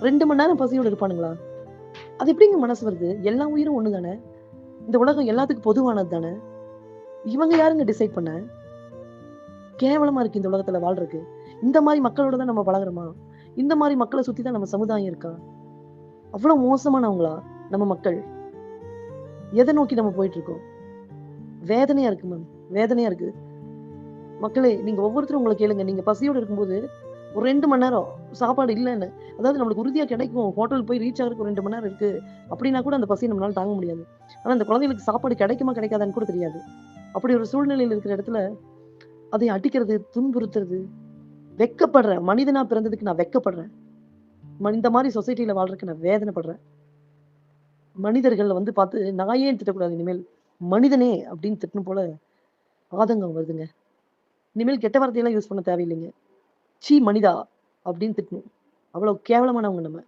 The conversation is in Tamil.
ரெண்டு மணி நேரம் பசியோட இருப்பானுங்களா? அது எப்படிங்க மனசு வருது? எல்லா உயிரும் ஒண்ணு தானே இந்த உலகம் எல்லாத்துக்கும் பொதுவானது தானே? இவங்க யாருங்க டிசைட் பண்ண? கேவலமா இருக்கு இந்த உலகத்துல வாழ்றதுக்கு. இந்த மாதிரி மக்களோட தான் நம்ம பழகுறோமா? இந்த மாதிரி மக்களை சுத்தி தான் நம்ம சமுதாயம் இருக்கா? அவ்வளவு மோசமானவங்களா நம்ம மக்கள்? எதை நோக்கி நம்ம போயிட்டு இருக்கோம் வேதனையா இருக்கு மேம் வேதனையா இருக்கு. மக்களே நீங்க ஒவ்வொருத்தரும் உங்களை கேளுங்க. நீங்க பசியோட இருக்கும்போது ஒரு ரெண்டு மணி நேரம் சாப்பாடு இல்லைன்னு. அதாவது நம்மளுக்கு உறுதியாக கிடைக்கும். ஹோட்டல் போய் ரீச் ஆகிறதுக்கு ஒரு ரெண்டு மணி நேரம் இருக்கு. அப்படின்னா கூட அந்த பசியை நம்மளால தாங்க முடியாது. ஆனால் அந்த குழந்தைகளுக்கு சாப்பாடு கிடைக்குமா கிடைக்காதான்னு கூட தெரியாது. அப்படி ஒரு சூழ்நிலையில் இருக்கிற இடத்துல அதை அடிக்கிறது துன்புறுத்துறது வெக்கப்படுறேன் மனிதனா பிறந்ததுக்கு நான் வெக்கப்படுறேன். இந்த மாதிரி சொசைட்டியில வாழ்றதுக்கு நான் வேதனைப்படுறேன். மனிதர்களை வந்து பார்த்து நாயே திட்டக்கூடாது? இனிமேல் மனிதனே அப்படின்னு திட்டணும் போல ஆதங்கம் வருதுங்க. இனிமேல் கெட்ட வார்த்தையெல்லாம் யூஸ் பண்ண தேவையில்லைங்க. சீ மனிதா அப்படின்னு திட்டணும். அவ்வளவு கேவலமானவங்க நம்ம.